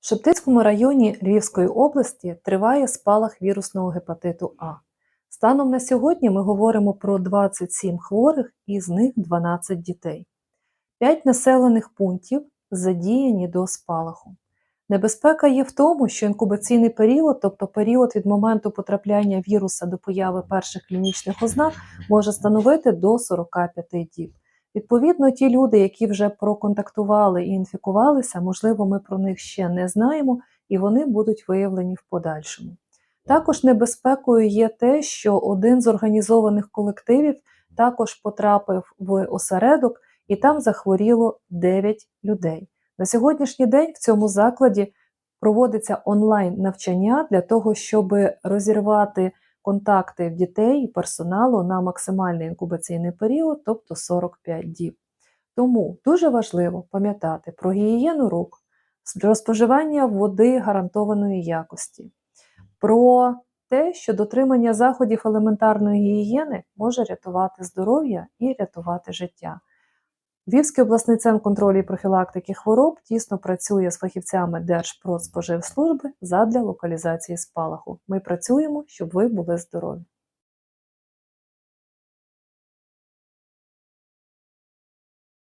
В Шептицькому районі Львівської області триває спалах вірусного гепатиту А. Станом на сьогодні ми говоримо про 27 хворих, із них 12 дітей. 5 населених пунктів задіяні до спалаху. Небезпека є в тому, що інкубаційний період, тобто період від моменту потрапляння віруса до появи перших клінічних ознак, може становити до 45 діб. Відповідно, ті люди, які вже проконтактували і інфікувалися, можливо, ми про них ще не знаємо, і вони будуть виявлені в подальшому. Також небезпекою є те, що один з організованих колективів також потрапив в осередок, і там захворіло 9 людей. На сьогоднішній день в цьому закладі проводиться онлайн навчання для того, щоб розірвати контакти в дітей і персоналу на максимальний інкубаційний період, тобто 45 діб. Тому дуже важливо пам'ятати про гігієну рук, про споживання води гарантованої якості, про те, що дотримання заходів елементарної гігієни може рятувати здоров'я і рятувати життя. Львівський обласний центр контролю і профілактики хвороб тісно працює з фахівцями Держпродспоживслужби задля локалізації спалаху. Ми працюємо, щоб ви були здорові.